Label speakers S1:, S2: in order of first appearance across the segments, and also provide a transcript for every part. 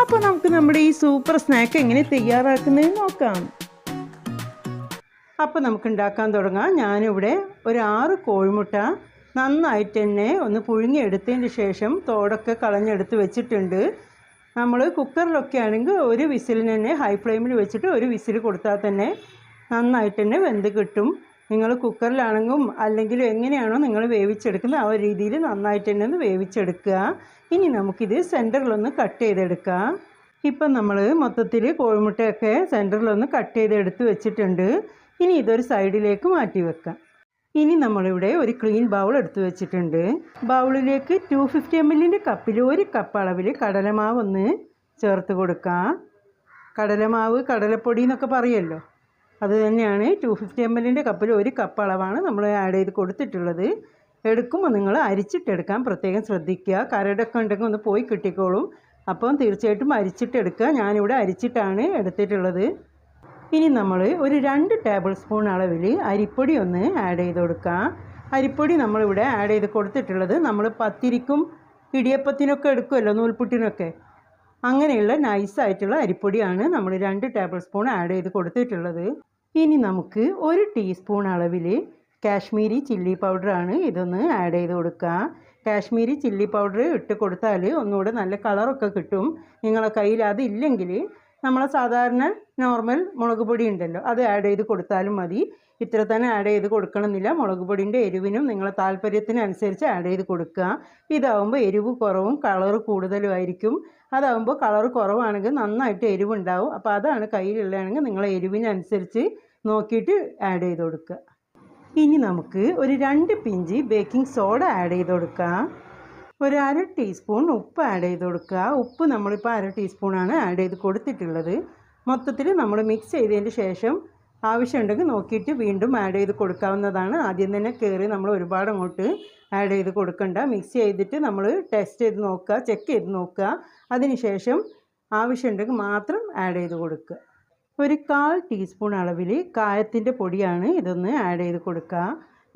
S1: അപ്പോൾ നമുക്ക് നമ്മുടെ ഈ സൂപ്പർ സ്നാക്ക് എങ്ങനെ തയ്യാറാക്കുന്നത് നോക്കാം. അപ്പോൾ നമുക്ക് ഉണ്ടാക്കാൻ തുടങ്ങാം. ഞാനിവിടെ ഒരു ആറ് കോഴിമുട്ട നന്നായിട്ട് തന്നെ ഒന്ന് പുഴുങ്ങിയെടുത്തതിന് ശേഷം തോടൊക്കെ കളഞ്ഞെടുത്ത് വെച്ചിട്ടുണ്ട്. നമ്മൾ കുക്കറിലൊക്കെ ആണെങ്കിൽ ഒരു വിസിലിന് തന്നെ ഹൈ ഫ്ലെയിമിൽ വെച്ചിട്ട് ഒരു വിസിൽ കൊടുത്താൽ തന്നെ നന്നായിട്ട് തന്നെ വെന്ത് കിട്ടും. നിങ്ങൾ കുക്കറിലാണെങ്കിലും അല്ലെങ്കിൽ എങ്ങനെയാണോ നിങ്ങൾ വേവിച്ചെടുക്കുന്നത് ആ ഒരു രീതിയിൽ നന്നായിട്ട് തന്നെ ഒന്ന് വേവിച്ചെടുക്കുക. ഇനി നമുക്കിത് സെന്ററിലൊന്ന് കട്ട് ചെയ്തെടുക്കാം. ഇപ്പം നമ്മൾ മൊത്തത്തിൽ കോഴിമുട്ടയൊക്കെ സെന്ററിലൊന്ന് കട്ട് ചെയ്ത് എടുത്ത് വെച്ചിട്ടുണ്ട്. ഇനി ഇതൊരു സൈഡിലേക്ക് മാറ്റി വെക്കാം. ഇനി നമ്മളിവിടെ ഒരു ക്ലീൻ ബൗൾ എടുത്തു വെച്ചിട്ടുണ്ട്. ബൗളിലേക്ക് ടു ഫിഫ്റ്റി എം എല്ലിന്റെ കപ്പിൽ ഒരു കപ്പ് അളവിൽ കടലമാവ് ഒന്ന് ചേർത്ത് കൊടുക്കാം. കടലമാവ് കടലപ്പൊടി എന്നൊക്കെ പറയുമല്ലോ അത് തന്നെയാണ് ടു ഫിഫ്റ്റി എം എല്ലിന്റെ കപ്പിൽ ഒരു കപ്പ് അളവാണ് നമ്മൾ ആഡ് ചെയ്ത് കൊടുത്തിട്ടുള്ളത്. എടുക്കുമ്പോൾ നിങ്ങൾ അരിച്ചിട്ടെടുക്കാൻ പ്രത്യേകം ശ്രദ്ധിക്കുക. കരടൊക്കെ ഉണ്ടെങ്കിൽ ഒന്ന് പോയി കിട്ടിക്കോളും. അപ്പം തീർച്ചയായിട്ടും അരിച്ചിട്ടെടുക്കുക. ഞാനിവിടെ അരിച്ചിട്ടാണ് എടുത്തിട്ടുള്ളത്. ഇനി നമ്മൾ ഒരു രണ്ട് ടേബിൾ സ്പൂൺ അളവിൽ അരിപ്പൊടി ഒന്ന് ആഡ് ചെയ്ത് കൊടുക്കാം അരിപ്പൊടി നമ്മളിവിടെ ആഡ് ചെയ്ത് കൊടുത്തിട്ടുള്ളത്. നമ്മൾ പത്തിരിക്കും ഇടിയപ്പത്തിനൊക്കെ എടുക്കുമല്ലോ നൂൽപുട്ടിനൊക്കെ. അങ്ങനെയുള്ള നൈസായിട്ടുള്ള അരിപ്പൊടിയാണ് നമ്മൾ രണ്ട് ടേബിൾ സ്പൂൺ ആഡ് ചെയ്ത് കൊടുത്തിട്ടുള്ളത്. ഇനി നമുക്ക് ഒരു ടീസ്പൂൺ അളവിൽ കാശ്മീരി ചില്ലി പൗഡറാണ് ഇതൊന്ന് ആഡ് ചെയ്ത് കൊടുക്കുക കാശ്മീരി ചില്ലി പൗഡർ ഇട്ട് കൊടുത്താൽ ഒന്നുകൂടെ നല്ല കളറൊക്കെ കിട്ടും. നിങ്ങളെ കയ്യിൽ അതില്ലെങ്കിൽ നമ്മളെ സാധാരണ നോർമൽ മുളക് പൊടി ഉണ്ടല്ലോ അത് ആഡ് ചെയ്ത് കൊടുത്താലും മതി. ഇത്ര തന്നെ ആഡ് ചെയ്ത് കൊടുക്കണമെന്നില്ല. മുളക് പൊടിന്റെ എരിവിനും നിങ്ങളെ താല്പര്യത്തിനനുസരിച്ച് ആഡ് ചെയ്ത് കൊടുക്കുക. ഇതാവുമ്പോൾ എരിവ് കുറവും കളർ കൂടുതലും ആയിരിക്കും അതാവുമ്പോൾ കളർ കുറവാണെങ്കിൽ നന്നായിട്ട് എരിവുണ്ടാവും. അപ്പോൾ അതാണ് കയ്യിലുള്ളതാണെങ്കിൽ നിങ്ങളെ എരിവിനനുസരിച്ച് നോക്കിയിട്ട് ആഡ് ചെയ്ത് കൊടുക്കുക. ഇനി നമുക്ക് ഒരു രണ്ട് പിഞ്ച് ബേക്കിംഗ് സോഡ ആഡ് ചെയ്ത് കൊടുക്കാം. ഒരു അര ടീസ്പൂൺ ഉപ്പ് ആഡ് ചെയ്ത് കൊടുക്കുക. ഉപ്പ് നമ്മളിപ്പോൾ അര ടീസ്പൂണാണ് ആഡ് ചെയ്ത് കൊടുത്തിട്ടുള്ളത്. മൊത്തത്തിൽ നമ്മൾ മിക്സ് ചെയ്തതിന് ശേഷം ആവശ്യമുണ്ടെങ്കിൽ നോക്കിയിട്ട് വീണ്ടും ആഡ് ചെയ്ത് കൊടുക്കാവുന്നതാണ്. ആദ്യം തന്നെ കയറി നമ്മൾ ഒരുപാട് അങ്ങോട്ട് ആഡ് ചെയ്ത് കൊടുക്കണ്ട. മിക്സ് ചെയ്തിട്ട് നമ്മൾ ടെസ്റ്റ് ചെയ്ത് നോക്കുക ചെക്ക് ചെയ്ത് നോക്കുക. അതിനുശേഷം ആവശ്യമുണ്ടെങ്കിൽ മാത്രം ആഡ് ചെയ്ത് കൊടുക്കുക. ഒരു കാൽ ടീസ്പൂൺ അളവിൽ കായത്തിന്റെ പൊടിയാണ് ഇതൊന്ന് ആഡ് ചെയ്ത് കൊടുക്കുക.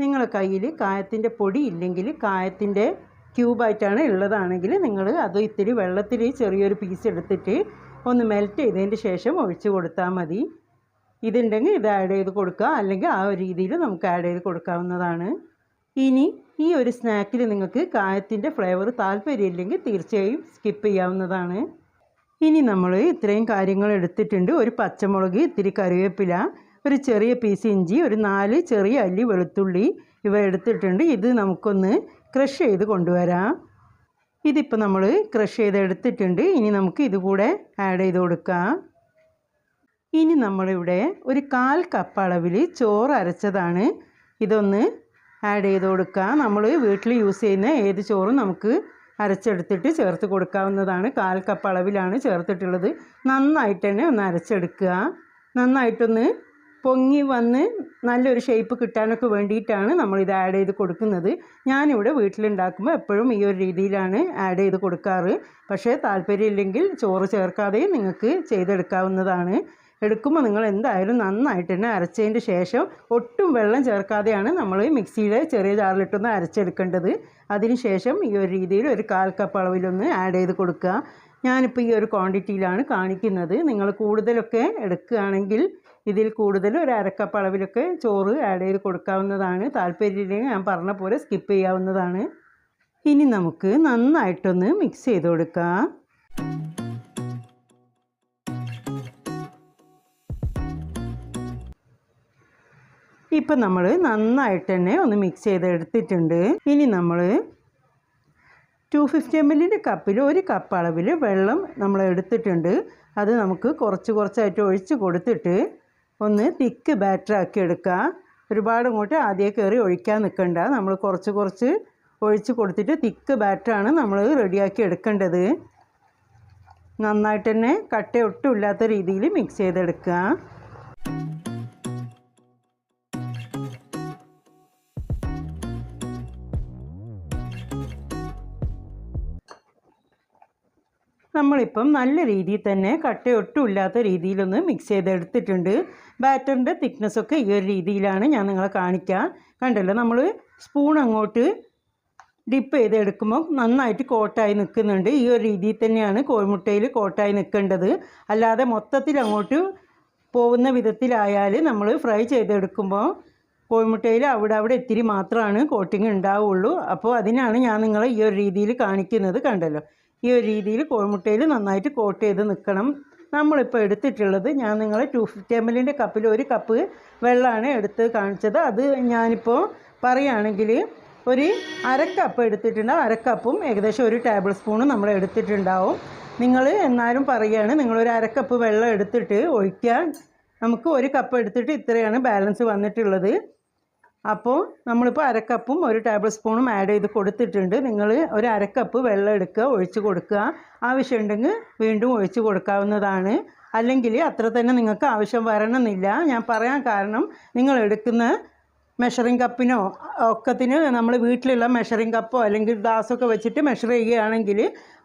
S1: നിങ്ങളുടെ കയ്യിൽ കായത്തിന്റെ പൊടി ഇല്ലെങ്കിൽ കായത്തിന്റെ ക്യൂബായിട്ടാണ് ഉള്ളതാണെങ്കിൽ നിങ്ങൾ അത് ഇത്തിരി വെള്ളത്തിൽ ചെറിയൊരു പീസ് എടുത്തിട്ട് ഒന്ന് മെൽറ്റ് ചെയ്തതിന്റെ ശേഷം ഒഴിച്ച് കൊടുത്താൽ മതി. ഇതുണ്ടെങ്കിൽ ഇത് ആഡ് ചെയ്ത് കൊടുക്കുക. അല്ലെങ്കിൽ ആ ഒരു രീതിയിൽ നമുക്ക് ആഡ് ചെയ്ത് കൊടുക്കാവുന്നതാണ്. ഇനി ഈ ഒരു സ്നാക്കിൽ നിങ്ങൾക്ക് കായത്തിന്റെ ഫ്ലേവർ താല്പര്യമില്ലെങ്കിൽ തീർച്ചയായും സ്കിപ്പ് ചെയ്യാവുന്നതാണ്. ഇനി നമ്മൾ ഇത്രയും കാര്യങ്ങൾ എടുത്തിട്ടുണ്ട്. ഒരു പച്ചമുളക് ഇത്തിരി കറിവേപ്പില ഒരു ചെറിയ പീസ് ഇഞ്ചി ഒരു നാല് ചെറിയ അല്ലി വെളുത്തുള്ളി ഇവ എടുത്തിട്ടുണ്ട്. ഇത് നമുക്കൊന്ന് ക്രഷ് ചെയ്ത് കൊണ്ടുവരാം. ഇതിപ്പോൾ നമ്മൾ ക്രഷ് ചെയ്ത് എടുത്തിട്ടുണ്ട് ഇനി നമുക്ക് ഇതുകൂടെ ആഡ് ചെയ്ത് കൊടുക്കാം. ഇനി നമ്മളിവിടെ ഒരു കാൽ കപ്പ് അളവിൽ ചോറ് അരച്ചതാണ്. ഇതൊന്ന് ആഡ് ചെയ്ത് കൊടുക്കുക നമ്മൾ വീട്ടിൽ യൂസ് ചെയ്യുന്ന ഏത് ചോറും നമുക്ക് അരച്ചെടുത്തിട്ട് ചേർത്ത് കൊടുക്കാവുന്നതാണ്. കാൽ കപ്പ് അളവിലാണ് ചേർത്തിട്ടുള്ളത്. നന്നായിട്ട് തന്നെ ഒന്ന് അരച്ചെടുക്കുക. നന്നായിട്ടൊന്ന് പൊങ്ങി വന്ന് നല്ലൊരു ഷേപ്പ് കിട്ടാനൊക്കെ വേണ്ടിയിട്ടാണ് നമ്മളിത് ആഡ് ചെയ്ത് കൊടുക്കുന്നത്. ഞാനിവിടെ വീട്ടിലുണ്ടാക്കുമ്പോൾ എപ്പോഴും ഈ ഒരു രീതിയിലാണ് ആഡ് ചെയ്ത് കൊടുക്കാറ്. പക്ഷേ താല്പര്യമില്ലെങ്കിൽ ചോറ് ചേർക്കാതെയും നിങ്ങൾക്ക് ചെയ്തെടുക്കാവുന്നതാണ്. എടുക്കുമ്പോൾ നിങ്ങൾ എന്തായാലും നന്നായിട്ട് തന്നെ അരച്ചതിന്റെ ശേഷം ഒട്ടും വെള്ളം ചേർക്കാതെയാണ് നമ്മൾ മിക്സിയുടെ ചെറിയ ജാറിലിട്ടൊന്ന് അരച്ചെടുക്കേണ്ടത്. അതിന് ശേഷം ഈ ഒരു രീതിയിൽ ഒരു കാൽ കപ്പ് അളവിലൊന്ന് ആഡ് ചെയ്ത് കൊടുക്കുക. ഞാനിപ്പോൾ ഈ ഒരു ക്വാണ്ടിറ്റിയിലാണ് കാണിക്കുന്നത്. നിങ്ങൾ കൂടുതലൊക്കെ എടുക്കുകയാണെങ്കിൽ ഇതിൽ കൂടുതൽ ഒരു അരക്കപ്പ് അളവിലൊക്കെ ചോറ് ആഡ് ചെയ്ത് കൊടുക്കാവുന്നതാണ്. താല്പര്യമില്ലെങ്കിൽ ഞാൻ പറഞ്ഞ പോലെ സ്കിപ്പ് ചെയ്യാവുന്നതാണ്. ഇനി നമുക്ക് നന്നായിട്ടൊന്ന് മിക്സ് ചെയ്ത് കൊടുക്കാം. ഇപ്പം നമ്മൾ നന്നായിട്ട് തന്നെ ഒന്ന് മിക്സ് ചെയ്ത് എടുത്തിട്ടുണ്ട്. ഇനി നമ്മൾ ടു ഫിഫ്റ്റി എം എല്ലിന്റെ കപ്പിൽ ഒരു കപ്പ് അളവിൽ വെള്ളം നമ്മൾ എടുത്തിട്ടുണ്ട്. അത് നമുക്ക് കുറച്ച് കുറച്ചായിട്ട് ഒഴിച്ച് കൊടുത്തിട്ട് ഒന്ന് തിക്ക് ബാറ്റർ ആക്കി എടുക്കുക. ഒരുപാട് അങ്ങോട്ട് ആദ്യം കയറി ഒഴിക്കാൻ നിൽക്കണ്ട. നമ്മൾ കുറച്ച് കുറച്ച് ഒഴിച്ച് കൊടുത്തിട്ട് തിക്ക് ബാറ്ററാണ് നമ്മൾ റെഡിയാക്കി എടുക്കേണ്ടത്. നന്നായിട്ട് തന്നെ കട്ട ഒട്ടുമില്ലാത്ത രീതിയിൽ മിക്സ് ചെയ്തെടുക്കുക. നമ്മളിപ്പം നല്ല രീതിയിൽ തന്നെ കട്ടയൊട്ടും ഇല്ലാത്ത രീതിയിലൊന്ന് മിക്സ് ചെയ്തെടുത്തിട്ടുണ്ട്. ബാറ്ററിന്റെ തിക്നെസ്സൊക്കെ ഈ ഒരു രീതിയിലാണ് ഞാൻ നിങ്ങളെ കാണിക്കുക കണ്ടല്ലോ നമ്മൾ സ്പൂൺ അങ്ങോട്ട് ഡിപ്പ് ചെയ്തെടുക്കുമ്പോൾ നന്നായിട്ട് കോട്ടായി നിൽക്കുന്നുണ്ട്. ഈ ഒരു രീതിയിൽ തന്നെയാണ് കോഴിമുട്ടയിൽ കോട്ടായി നിൽക്കേണ്ടത്. അല്ലാതെ മൊത്തത്തിൽ അങ്ങോട്ട് പോകുന്ന വിധത്തിലായാൽ നമ്മൾ ഫ്രൈ ചെയ്തെടുക്കുമ്പോൾ കോഴിമുട്ടയിൽ അവിടെ അവിടെ ഇത്തിരി മാത്രമാണ് കോട്ടിങ് ഉണ്ടാവുള്ളൂ. അപ്പോൾ അതിനാണ് ഞാൻ നിങ്ങളെ ഈ ഒരു രീതിയിൽ കാണിക്കുന്നത്. കണ്ടല്ലോ ഈ ഒരു രീതിയിൽ കോഴിമുട്ടയിൽ നന്നായിട്ട് കോട്ട് ചെയ്ത് നിൽക്കണം. നമ്മളിപ്പോൾ എടുത്തിട്ടുള്ളത് ഞാൻ നിങ്ങളെ ടു ഫിഫ്റ്റി എം എല്ലിന്റെ കപ്പിൽ ഒരു കപ്പ് വെള്ളമാണ് എടുത്ത് കാണിച്ചത്. അത് ഞാനിപ്പോൾ പറയുകയാണെങ്കിൽ ഒരു അരക്കപ്പ് എടുത്തിട്ടുണ്ട്. അരക്കപ്പും ഏകദേശം ഒരു ടേബിൾ സ്പൂണും നമ്മൾ എടുത്തിട്ടുണ്ടാവും. നിങ്ങൾ എന്നാലും പറയുകയാണ് നിങ്ങളൊരു അരക്കപ്പ് വെള്ളം എടുത്തിട്ട് ഒഴിക്കാൻ. നമുക്ക് ഒരു കപ്പ് എടുത്തിട്ട് ഇത്രയാണ് ബാലൻസ് വന്നിട്ടുള്ളത്. അപ്പോൾ നമ്മളിപ്പോൾ അരക്കപ്പും ഒരു ടേബിൾ സ്പൂണും ആഡ് ചെയ്ത് കൊടുത്തിട്ടുണ്ട്. നിങ്ങൾ ഒരു അരക്കപ്പ് വെള്ളം എടുക്കുക ഒഴിച്ച് കൊടുക്കുക. ആവശ്യമുണ്ടെങ്കിൽ വീണ്ടും ഒഴിച്ച് കൊടുക്കാവുന്നതാണ്. അല്ലെങ്കിൽ അത്ര തന്നെ നിങ്ങൾക്ക് ആവശ്യം വരണമെന്നില്ല. ഞാൻ പറയാൻ കാരണം നിങ്ങൾ എടുക്കുന്ന മെഷറിംഗ് കപ്പിനോ ഒക്കത്തിന് നമ്മൾ വീട്ടിലുള്ള മെഷറിംഗ് കപ്പോ അല്ലെങ്കിൽ ഗ്ലാസ്സൊക്കെ വെച്ചിട്ട് മെഷർ ചെയ്യുകയാണെങ്കിൽ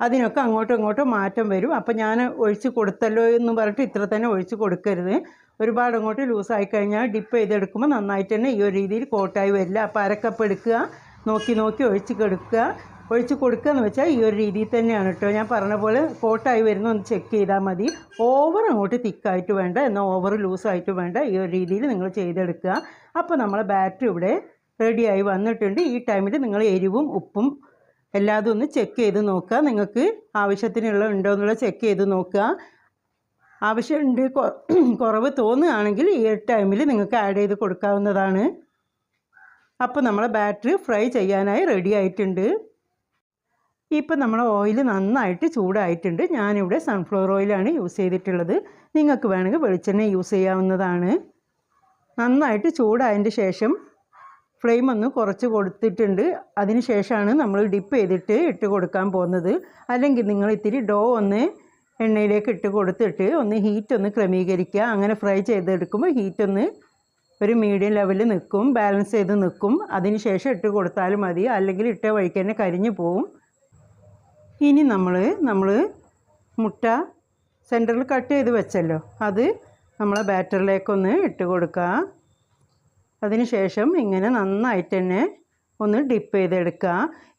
S1: അതിനൊക്കെ അങ്ങോട്ടും ഇങ്ങോട്ടും മാറ്റം വരും. അപ്പോൾ ഞാൻ ഒഴിച്ച് കൊടുത്തല്ലോ എന്ന് പറഞ്ഞിട്ട് ഇത്ര തന്നെ ഒഴിച്ച് കൊടുക്കരുത്. ഒരുപാട് അങ്ങോട്ട് ലൂസായി കഴിഞ്ഞാൽ ഡിപ്പ് ചെയ്തെടുക്കുമ്പോൾ നന്നായിട്ട് തന്നെ ഈ ഒരു രീതിയിൽ കോട്ടായി വരില്ല. അപ്പോൾ അരക്കപ്പ് എടുക്കുക നോക്കി നോക്കി ഒഴിച്ച് കൊടുക്കുക. ഒഴിച്ച് കൊടുക്കുക എന്ന് വെച്ചാൽ ഈ ഒരു രീതിയിൽ തന്നെയാണ് കേട്ടോ. ഞാൻ പറഞ്ഞ പോലെ കോട്ടായി വരുന്ന ഒന്ന് ചെക്ക് ചെയ്താൽ മതി. ഓവർ അങ്ങോട്ട് തിക്കായിട്ട് വേണ്ട എന്നാൽ ഓവർ ലൂസായിട്ട് വേണ്ട ഈ ഒരു രീതിയിൽ നിങ്ങൾ ചെയ്തെടുക്കുക. അപ്പോൾ നമ്മളെ ബാറ്ററി ഇവിടെ റെഡിയായി വന്നിട്ടുണ്ട്. ഈ ടൈമിൽ നിങ്ങൾ എരിവും ഉപ്പും എല്ലാതും ഒന്ന് ചെക്ക് ചെയ്ത് നോക്കുക. നിങ്ങൾക്ക് ആവശ്യത്തിനുള്ള ഉണ്ടോ എന്നുള്ളത് ചെക്ക് ചെയ്ത് നോക്കുക. ആവശ്യമുണ്ട് കുറവ് തോന്നുകയാണെങ്കിൽ ഈ ടൈമിൽ നിങ്ങൾക്ക് ആഡ് ചെയ്ത് കൊടുക്കാവുന്നതാണ്. അപ്പോൾ നമ്മളെ ബാറ്ററി ഫ്രൈ ചെയ്യാനായി റെഡി ആയിട്ടുണ്ട്. ഇപ്പം നമ്മൾ ഓയിൽ നന്നായിട്ട് ചൂടായിട്ടുണ്ട്. ഞാനിവിടെ സൺഫ്ലവർ ഓയിലാണ് യൂസ് ചെയ്തിട്ടുള്ളത്. നിങ്ങൾക്ക് വേണമെങ്കിൽ വെളിച്ചെണ്ണ യൂസ് ചെയ്യാവുന്നതാണ്. നന്നായിട്ട് ചൂടായതിന്റെ ശേഷം ഫ്ലെയിം ഒന്ന് കുറച്ച് കൊടുത്തിട്ടുണ്ട്. അതിന് ശേഷമാണ് നമ്മൾ ഡിപ്പ് ചെയ്തിട്ട് ഇട്ട് കൊടുക്കാൻ പോകുന്നത്. അല്ലെങ്കിൽ നിങ്ങൾ ഇത്തിരി ഡോ ഒന്ന് എണ്ണയിലേക്ക് ഇട്ട് കൊടുത്തിട്ട് ഒന്ന് ഹീറ്റ് ഒന്ന് ക്രമീകരിക്കുക. അങ്ങനെ ഫ്രൈ ചെയ്തെടുക്കുമ്പോൾ ഹീറ്റ് ഒന്ന് ഒരു മീഡിയം ലെവലിൽ നിൽക്കും ബാലൻസ് ചെയ്ത് നിൽക്കും. അതിന് ശേഷം ഇട്ട് കൊടുത്താലും മതി. അല്ലെങ്കിൽ ഇട്ട വഴിക്ക് തന്നെ കരിഞ്ഞു പോവും. ഇനി നമ്മൾ നമ്മൾ മുട്ട സെന്ററിൽ കട്ട് ചെയ്ത് വെച്ചല്ലോ. അത് നമ്മളെ ബാറ്ററിലേക്കൊന്ന് ഇട്ട് കൊടുക്കുക. അതിന് ശേഷം ഇങ്ങനെ നന്നായിട്ട് തന്നെ ഒന്ന് ഡിപ്പ് ചെയ്തെടുക്കുക.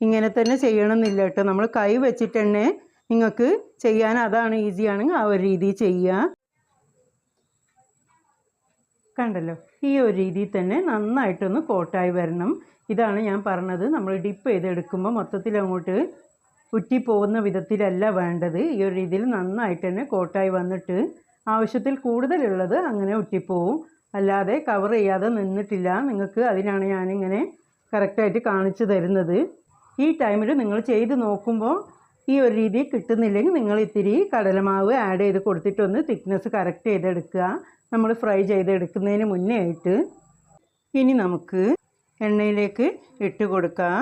S1: ഇങ്ങനെ തന്നെ ചെയ്യണമെന്നില്ല കേട്ടോ. നമ്മൾ കൈ വെച്ചിട്ട് തന്നെ നിങ്ങൾക്ക് ചെയ്യാൻ അതാണ് ഈസിയാണെങ്കിൽ ആ ഒരു രീതിയിൽ ചെയ്യുക. കണ്ടല്ലോ? ഈ ഒരു രീതിയിൽ തന്നെ നന്നായിട്ടൊന്ന് കോട്ടായി വരണം. ഇതാണ് ഞാൻ പറഞ്ഞത്. നമ്മൾ ഡിപ്പ് ചെയ്തെടുക്കുമ്പോൾ മൊത്തത്തിൽ അങ്ങോട്ട് ഉറ്റിപ്പോകുന്ന വിധത്തിലല്ല വേണ്ടത്. ഈ ഒരു രീതിയിൽ നന്നായിട്ട് തന്നെ കോട്ടായി വന്നിട്ട് ആവശ്യത്തിൽ കൂടുതലുള്ളത് അങ്ങനെ ഉറ്റിപ്പോവും. അല്ലാതെ കവർ ചെയ്യാതെ നിന്നിട്ടില്ല. നിങ്ങൾക്ക് അതിനാണ് ഞാനിങ്ങനെ കറക്റ്റായിട്ട് കാണിച്ചു തരുന്നത്. ഈ ടൈമിൽ നിങ്ങൾ ചെയ്ത് നോക്കുമ്പോൾ ഈ ഒരു രീതി കിട്ടുന്നില്ലെങ്കിൽ നിങ്ങൾ ഇത്തിരി കടലമാവ് ആഡ് ചെയ്ത് കൊടുത്തിട്ടൊന്ന് തിക്നെസ് കറക്റ്റ് ചെയ്തെടുക്കുക. നമ്മൾ ഫ്രൈ ചെയ്തെടുക്കുന്നതിന് മുന്നേ ആയിട്ട്. ഇനി നമുക്ക് എണ്ണയിലേക്ക് ഇട്ട് കൊടുക്കാം.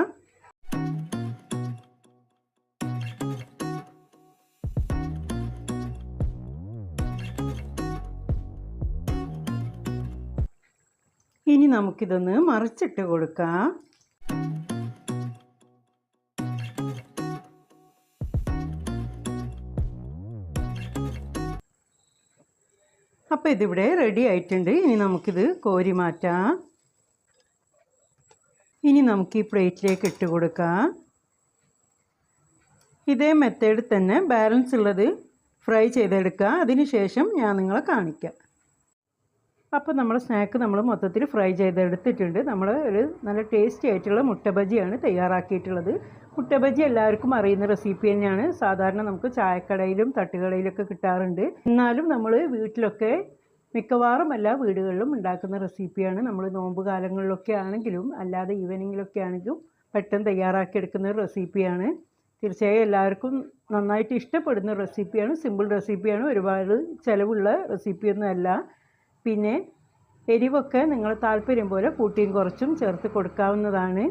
S1: ഇനി നമുക്കിതൊന്ന് മറിച്ചിട്ട് കൊടുക്കാം. അപ്പോൾ ഇതിവിടെ റെഡി ആയിട്ടുണ്ട്. ഇനി നമുക്കിത് കോരി മാറ്റാം. ഇനി നമുക്ക് ഈ പ്ലേറ്റിലേക്ക് ഇട്ട് കൊടുക്കാം. ഇതേ മെത്തേഡ് തന്നെ ബാലൻസ് ഉള്ളത് ഫ്രൈ ചെയ്തെടുക്കുക അതിന് ശേഷം ഞാൻ നിങ്ങളെ കാണിക്കാം. അപ്പോൾ നമ്മൾ സ്നാക്ക് നമ്മൾ മൊത്തത്തിൽ ഫ്രൈ ചെയ്തെടുത്തിട്ടുണ്ട്. നമ്മൾ ഒരു നല്ല ടേസ്റ്റി ആയിട്ടുള്ള മുട്ട ബജിയാണ് തയ്യാറാക്കിയിട്ടുള്ളത്. മുട്ട ബജി എല്ലാവർക്കും അറിയുന്ന റെസിപ്പി തന്നെയാണ്. സാധാരണ നമുക്ക് ചായക്കടയിലും തട്ടുകടയിലൊക്കെ കിട്ടാറുണ്ട്. എന്നാലും നമ്മൾ വീട്ടിലൊക്കെ മിക്കവാറും എല്ലാ വീടുകളിലും ഉണ്ടാക്കുന്ന റെസിപ്പിയാണ്. നമ്മൾ നോമ്പ് കാലങ്ങളിലൊക്കെ ആണെങ്കിലും അല്ലാതെ ഈവനിങ്ങിലൊക്കെ ആണെങ്കിലും പെട്ടെന്ന് തയ്യാറാക്കിയെടുക്കുന്ന ഒരു റെസിപ്പിയാണ്. തീർച്ചയായും എല്ലാവർക്കും നന്നായിട്ട് ഇഷ്ടപ്പെടുന്ന റെസിപ്പിയാണ് സിമ്പിൾ റെസിപ്പിയാണ്. ഒരുപാട് ചിലവുള്ള റെസിപ്പിയൊന്നും അല്ല പിന്നെ എരിവൊക്കെ നിങ്ങൾ താല്പര്യം പോലെ കൂട്ടിയും കുറച്ചും ചേർത്ത് കൊടുക്കാവുന്നതാണ്.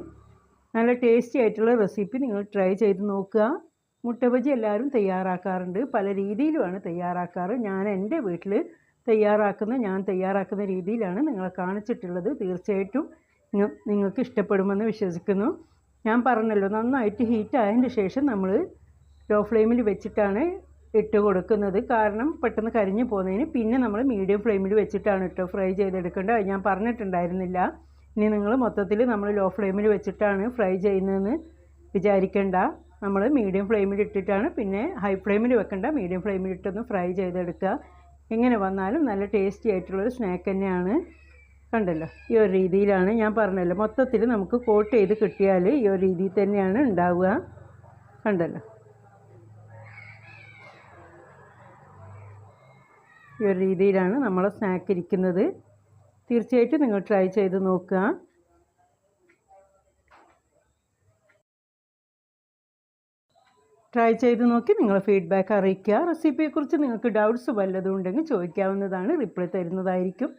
S1: നല്ല ടേസ്റ്റി ആയിട്ടുള്ള റെസിപ്പി നിങ്ങൾ ട്രൈ ചെയ്ത് നോക്കുക. മുട്ട ബജി എല്ലാവരും തയ്യാറാക്കാറുണ്ട്. പല രീതിയിലുമാണ് തയ്യാറാക്കാറ്. ഞാൻ എന്റെ വീട്ടിൽ തയ്യാറാക്കുന്ന ഞാൻ തയ്യാറാക്കുന്ന രീതിയിലാണ് നിങ്ങളെ കാണിച്ചിട്ടുള്ളത്. തീർച്ചയായിട്ടും നിങ്ങ- നിങ്ങൾക്ക് ഇഷ്ടപ്പെടുമെന്ന് വിശ്വസിക്കുന്നു. ഞാൻ പറഞ്ഞല്ലോ നന്നായിട്ട് ഹീറ്റ് ആയതിന്റെ ശേഷം നമ്മൾ ലോ ഫ്ലെയിമിൽ വെച്ചിട്ടാണ് ഇട്ട് കൊടുക്കുന്നത് കാരണം പെട്ടെന്ന് കരിഞ്ഞു പോകുന്നതിന് പിന്നെ നമ്മൾ മീഡിയം ഫ്ലെയിമിൽ വെച്ചിട്ടാണ് ഇട്ടോ ഫ്രൈ ചെയ്തെടുക്കേണ്ടത്. ഞാൻ പറഞ്ഞിട്ടുണ്ടായിരുന്നില്ല. ഇനി നിങ്ങൾ മൊത്തത്തിൽ നമ്മൾ ലോ ഫ്ലെയിമിൽ വെച്ചിട്ടാണ് ഫ്രൈ ചെയ്യുന്നതെന്ന് വിചാരിക്കേണ്ട. നമ്മൾ മീഡിയം ഫ്ലെയിമിൽ ഇട്ടിട്ടാണ് പിന്നെ ഹൈ ഫ്ലെയിമിൽ വെക്കേണ്ട. മീഡിയം ഫ്ലെയിമിൽ ഇട്ടൊന്ന് ഫ്രൈ ചെയ്തെടുക്കുക. എങ്ങനെ വന്നാലും നല്ല ടേസ്റ്റി ആയിട്ടുള്ളൊരു സ്നാക്ക് തന്നെയാണ്. കണ്ടല്ലോ? ഈ ഒരു രീതിയിലാണ് ഞാൻ പറഞ്ഞല്ലോ. മൊത്തത്തിൽ നമുക്ക് കോട്ട് ചെയ്ത് കിട്ടിയാൽ ഈ ഒരു രീതിയിൽ തന്നെയാണ് ഉണ്ടാവുക. കണ്ടല്ലോ? ഈ ഒരു രീതിയിലാണ് നമ്മളെ സ്നാക്ക് ഇരിക്കുന്നത്. തീർച്ചയായിട്ടും നിങ്ങൾ ട്രൈ ചെയ്ത് നോക്കുക. ട്രൈ ചെയ്ത് നോക്കി നിങ്ങൾ ഫീഡ്ബാക്ക് അറിയിക്കുക. റെസിപ്പിയെക്കുറിച്ച് നിങ്ങൾക്ക് ഡൗട്ട്സ് വല്ലതും ഉണ്ടെങ്കിൽ ചോദിക്കാവുന്നതാണ്. റിപ്ലൈ തരുന്നതായിരിക്കും.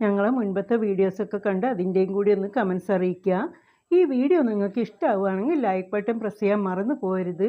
S1: ഞങ്ങളെ മുൻപത്തെ വീഡിയോസൊക്കെ കണ്ട് അതിന്റെയും കൂടി ഒന്ന് കമൻസ് അറിയിക്കുക. ഈ വീഡിയോ നിങ്ങൾക്ക് ഇഷ്ടമാവുകയാണെങ്കിൽ ലൈക്ക് ബട്ടൺ പ്രസ് ചെയ്യാൻ മറന്നു പോകരുത്.